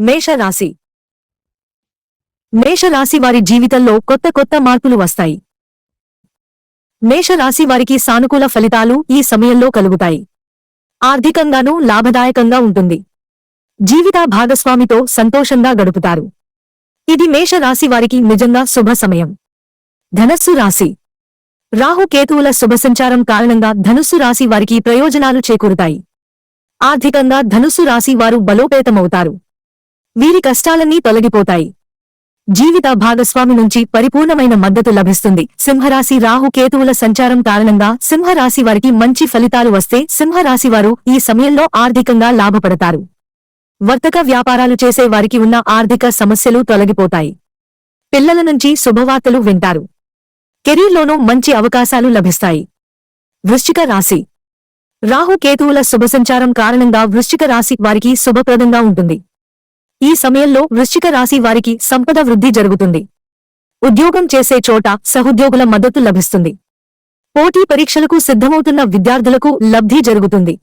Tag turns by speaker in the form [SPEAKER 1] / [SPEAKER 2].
[SPEAKER 1] మేషరాశి. మేషరాశి వారి జీవితంలో కొత్త కొత్త మార్పులు వస్తాయి. మేషరాశి వారికి సానుకూల ఫలితాలు ఈ సమయంలో కలుగుతాయి. ఆర్థికంగానూ లాభదాయకంగా ఉంటుంది. జీవిత భాగస్వామితో సంతోషంగా గడుపుతారు. ఇది మేషరాశి వారికి నిజంగా శుభ సమయం. ధనస్సు రాశి. రాహు కేతువుల శుభ సంచారం కారణంగా ధనుస్సు రాశి వారికి ప్రయోజనాలు చేకూరుతాయి. ఆర్థికంగా ధనుస్సు రాశి వారు బలోపేతమవుతారు. వీరి కష్టాలన్నీ తొలగిపోతాయి. జీవిత భాగస్వామి నుంచి పరిపూర్ణమైన మద్దతు లభిస్తుంది. సింహరాశి రాహు కేతువుల సంచారం కారణంగా సింహరాశి వారికి మంచి ఫలితాలు వస్తే సింహరాశి వారు ఈ సమయంలో ఆర్థికంగా లాభపడతారు. వర్తక వ్యాపారాలు చేసే వారికి ఉన్న ఆర్థిక సమస్యలు తొలగిపోతాయి. పిల్లల నుంచి శుభవార్తలు వింటారు. కెరీర్లోనూ మంచి అవకాశాలు లభిస్తాయి. వృశ్చిక రాశి. రాహు కేతువుల శుభ సంచారం కారణంగా వృశ్చిక రాశి వారికి శుభప్రదంగా ఉంటుంది. ఈ సమయంలో వృశ్చిక రాశి వారికి సంపద వృద్ధి జరుగుతుంది. ఉద్యోగం చేసే చోట సహోద్యోగుల మద్దతు లభిస్తుంది. పోటీ పరీక్షలకు సిద్ధమవుతున్న విద్యార్థులకు లబ్ధి జరుగుతుంది.